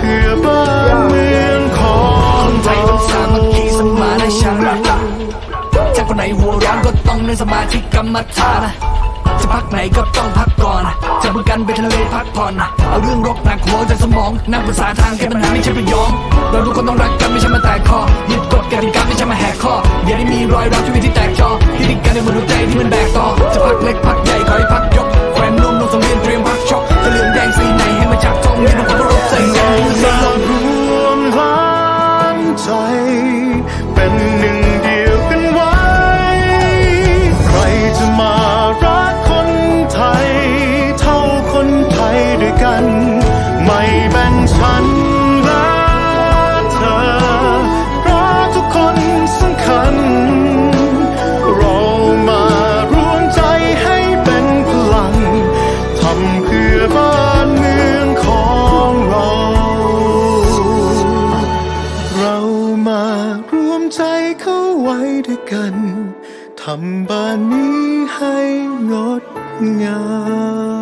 พื่อบ้านเมืองของคนไทยต้องสามัคคีสมานฉันท์ถ้าคนไหนหัวร้อนก็ต้องนั่งสมาธิกรรมฐานจะพักไหนก็ต้องพักก่อนจะบมือกันไปทะเลพักผ่อนเอาเรื่องรบหนักหัวจาสมองนั่ภาษาทางแก้ปัญหาไม่ใช่ไปยอมเราทุกคนต้องรักกันไม่ใช่มาแตกคอยึดกฎกติกาไม่ใช่มาแหกข้ออย่าได้มีรอยร้าวชีวิตที่แตกจอที่ติดกันในมนุษย์ใจที่มันแบก ใจ เป็นหนึ่งเดียวกันไว้ ใครจะมารักคนไทย เท่าคนไทยด้วยกัน ไม่แบ่งฉัน มารวมใจเข้าไว้ด้วยกัน ทำบ้านนี้ให้งดงาม